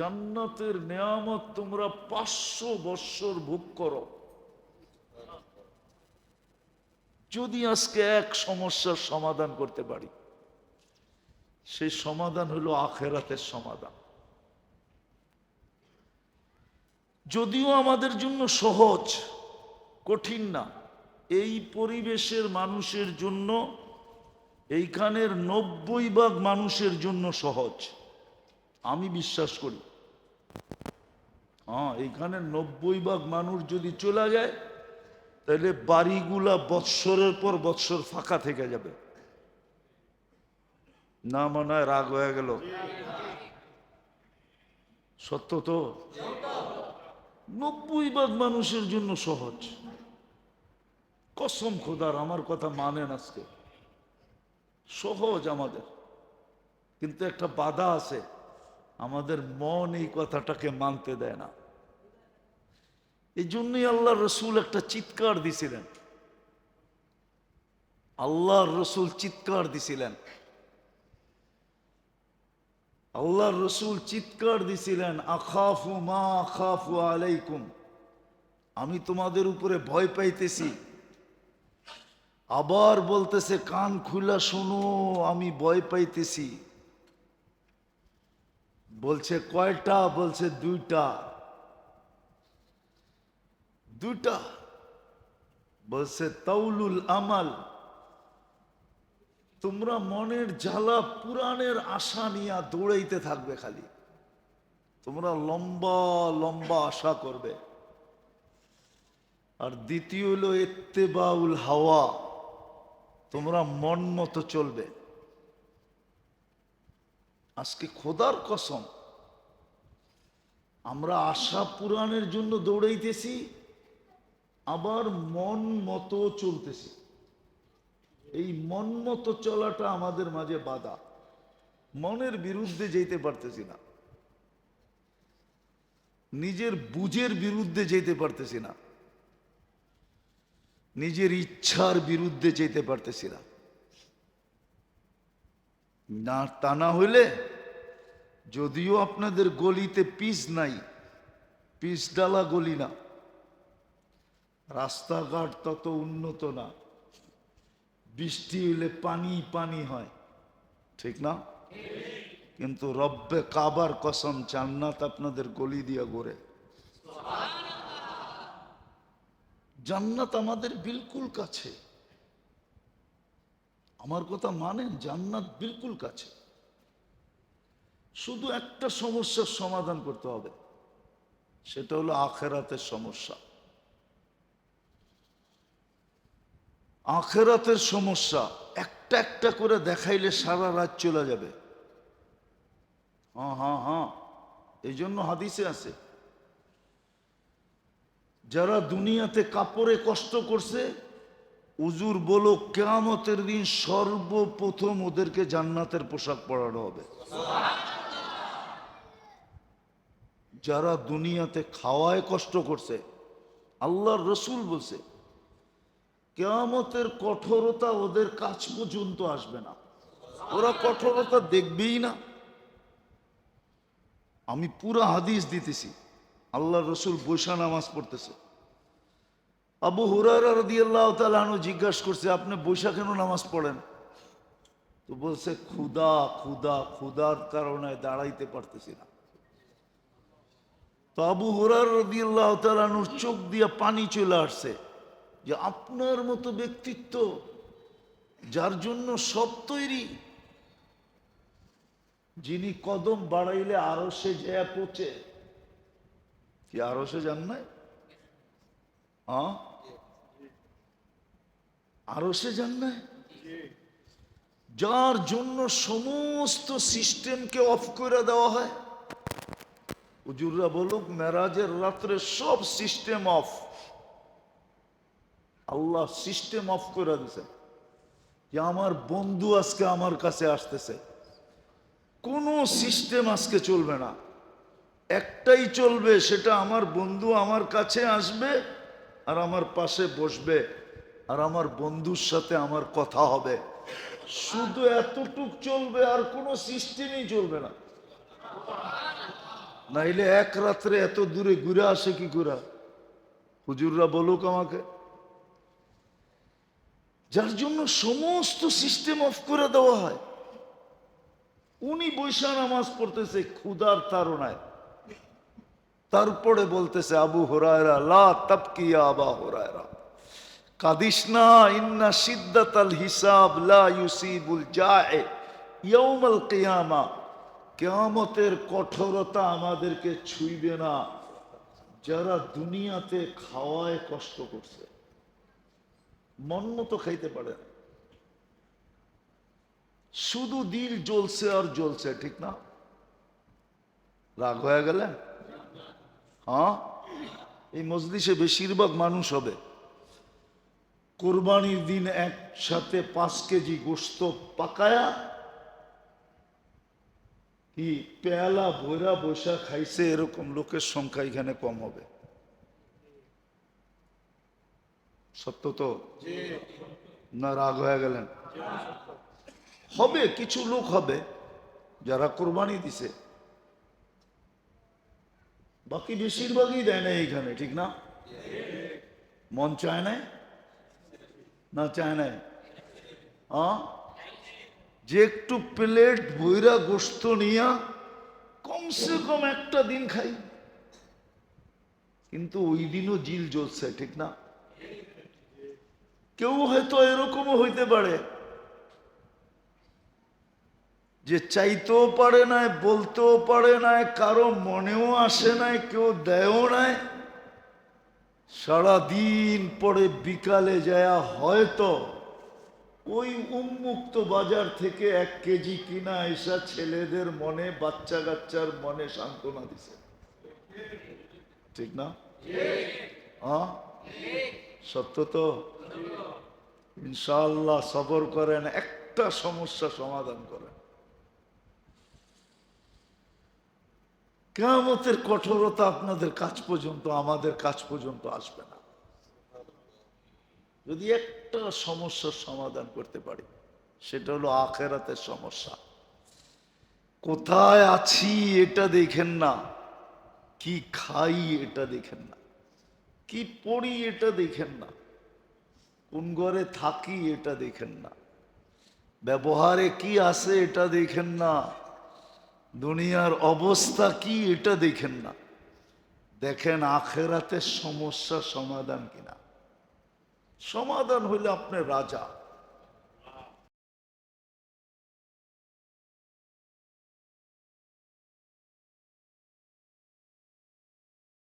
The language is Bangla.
জান্নাতের নেয়ামত তোমরা পাঁচশো বৎসর ভোগ করো। যদি আজকে এক সমস্যার সমাধান করতে পারি, সেই সমাধান হলো আখেরাতের সমাধান। যদিও আমাদের জন্য সহজ, কঠিন না, এই পরিবেশের মানুষের জন্য, এইখানের নব্বই ভাগ মানুষের জন্য সহজ। আমি বিশ্বাস করি হ্যাঁ এইখানে নব্বই ভাগ মানুষ যদি চলে যায়, তাহলে বাড়িগুলা বৎসরের পর বৎসর ফাঁকা থেকে যাবে। না মনে হয় রাগ হয়ে গেল? সত্য তো? নব্বই ভাগ মানুষের জন্য সহজ। কসম খোদার, আমার কথা মানেন আজকে। সহজ আমাদের। কিন্তু একটা বাধা আছে। আমাদের মন এই কথাটাকে মানতে দেয় না। এই জন্যই আল্লাহ রসুল একটা চিৎকার দিছিলেন। আল্লাহর রসুল চিৎকার দিছিলেন। আল্লাহর রসুল চিৎকার দিছিলেন, আখাফু মা আখাফু আলাইকুম। আমি তোমাদের উপরে ভয় পাইতেছি। আবার বলতেছে, কান খুলা শোনো, আমি ভয় পাইতেছি। বলছে কয়টা? বলছে দুইটা। দুইটা। বলছে, তাউলুল আমাল। তোমরা মনের জ্বালা পুরাণের আশা নিয়ে দৌড়াইতে থাকবে খালি। তোমরা লম্বা লম্বা আশা করবে। আর দ্বিতীয় হলো, এত্তেবাউল হাওয়া। তোমরা মন মতো চলবে। আজকে খোদার কসম, আমরা আশা পুরাণের জন্য দৌড়াইতেছি, আবার মন মতো চলতেছি। এই মন মতো চলাটা আমাদের মাঝে বাধা, মনের বিরুদ্ধে যেতে পারতেছি না। নিজের বুঝের বিরুদ্ধে যেতে পারতেছি না। নিজের ইচ্ছার বিরুদ্ধে যেতে পারতেছি না। তা না হইলে যদিও আপনাদের গলিতে পিস নাই পিস ডালা গলি না। রাস্তাঘাট তত উন্নত না। বৃষ্টি হলে পানি পানি হয়, ঠিক না? কিন্তু রব্বে কাবার কসম জান্নাত আপনাদের গলি দিয়া গড়ে জান্নাত আমাদের বিলকুল কাছে। আমার কথা মানেন, জান্নাত বিলকুল কাছে। শুধু একটা সমস্যার সমাধান করতে হবে। সেটা হলো আখেরাতের সমস্যা। আখেরাতের সমস্যা, একটা একটা করে দেখাইলে সারা রাত চলে যাবে। হ্যাঁ হ্যাঁ হ্যাঁ এই জন্য হাদিসে আছে। যারা দুনিয়াতে কাপড়ে কষ্ট করছে উজুর বলো কেয়ামতের দিন সর্বপ্রথম ওদেরকে জান্নাতের পোশাক পরানো হবে। যারা দুনিয়াতে খাওয়ায় কষ্ট করছে, আল্লাহর রসুল বলছে, কেয়ামতের কঠোরতা ওদের কাছ পর্যন্ত আসবে না। ওরা কঠোরতা দেখবেই না। আমি পুরা হাদিস দিতেছি আল্লাহ রসুল বৈশা নামাজ পড়তেছে। আবু হুরারা রদি আল্লাহ জিজ্ঞাসা করছে, আপনি বৈশা কেন নামাজ পড়েন? তো বলছে ক্ষুদা ক্ষুদা ক্ষুদার কারণে দাঁড়াইতে পারতেছি না। তো আবু হুরার রদি আল্লাহ তালুর চোখ দিয়ে পানি চলে আসছে যে আপনার মতো ব্যক্তিত্ব যার জন্য সব তৈরি। যিনি কদম বাড়াইলে আরও সে জয়া পচে। কি আরও সে জান নাই? আরও সে জান নাই? যার জন্য সমস্ত সিস্টেমকে অফ করে দেওয়া হয়। হুজুররা বলুক, মেরাজের রাত্রে সব system of Allah system off করে দিছে যে আমার বন্ধু আজকে আমার কাছে আসতেছে। কোনো সিস্টেম আজকে চলবে না। একটাই চলবে, সেটা আমার বন্ধু আমার কাছে আসবে আর আমার পাশে বসবে আর আমার বন্ধুর সাথে আমার কথা হবে। শুধু এতটুক চলবে আর কোনো সিস্টেমই চলবে না। নাইলে এক রাত্রে এত দূরে ঘুরে আসে কি করে? হুজুররা বলুক আমাকে। যার জন্য সমস্ত সিস্টেম অফ করে দেওয়া হয়। উনি বৈশা নামাজ পড়তেছে ক্ষুদার তারণায়। তারপরে বলতেছে, আবু হরায়রা, লা তাবকিয়া আবা হরায়রা। কাদিস না, ইন্না সিদ্দাতাল হিসাব লা ইউসিবুল জায়ে ইয়াউমাল কিয়ামা। কিয়ামতের কঠোরতা আমাদেরকে ছুঁইবে না। যারা দুনিয়াতে খাওয়ায় কষ্ট করছে, মন মতো খাইতে পারে শুধু দিল জ্বলছে আর জ্বলছে, ঠিক না? রাগ হয়ে গেলেন হ্যাঁ? এই মজলিসে বেশিরভাগ মানুষ হবে। কোরবানির দিন একসাথে পাঁচ কেজি গোস্ত পাকায়া কি পেয়ালা বইরা বৈশা খাইছে এরকম লোকের সংখ্যা এখানে কম হবে। সত্য তো? না রাগ হয়ে গেলেন। হবে কিছু লোক হবে যারা কোরবানি দিছে। বাকি বেশিরভাগই দেয় না এইখানে ঠিক না? মন চায় নাই? না চায় নাই? হ্যাঁ যে একটু প্লেট ভৈরা গোস্ত নিয়া কমসে কম একটা দিন খাই। কিন্তু ওই দিনও জিল জ্বলছে, ঠিক না? কেউ হয়তো এরকমও হইতে পারে। যে চাইতেও পারে নাই, বলতেও পারে নাই, কারও মনেও আসে নাই, কেউ দেয়ও নাই, সারাদিন পরে বিকালে যায় হয়তো ওই উন্মুক্ত বাজার থেকে এক কেজি কিনা এসা ছেলেদের মনে বাচ্চা কাচ্চার মনে সান্ত্বনা দিছে। ঠিক না? সত্য তো? ইনশাল্লাহ সবর করেন, একটা সমস্যা সমাধান করেন। কেমতের কঠোরতা আপনাদের কাজ পর্যন্ত, আমাদের কাজ পর্যন্ত আসবে না। যদি একটা সমস্যার সমাধান করতে পারি, সেটা হলো আখেরাতের সমস্যা। কোথায় আছি এটা দেখেন না, কি খাই এটা দেখেন না, কি পড়ি এটা দেখেন না, কোন ঘরে থাকি এটা দেখেন না, ব্যবহারে কি আছে এটা দেখেন না, দুনিয়ার অবস্থা কি এটা দেখেন না। দেখেন আখেরাতের সমস্যা সমাধান কিনা। সমাধান হইলে আপনি রাজা।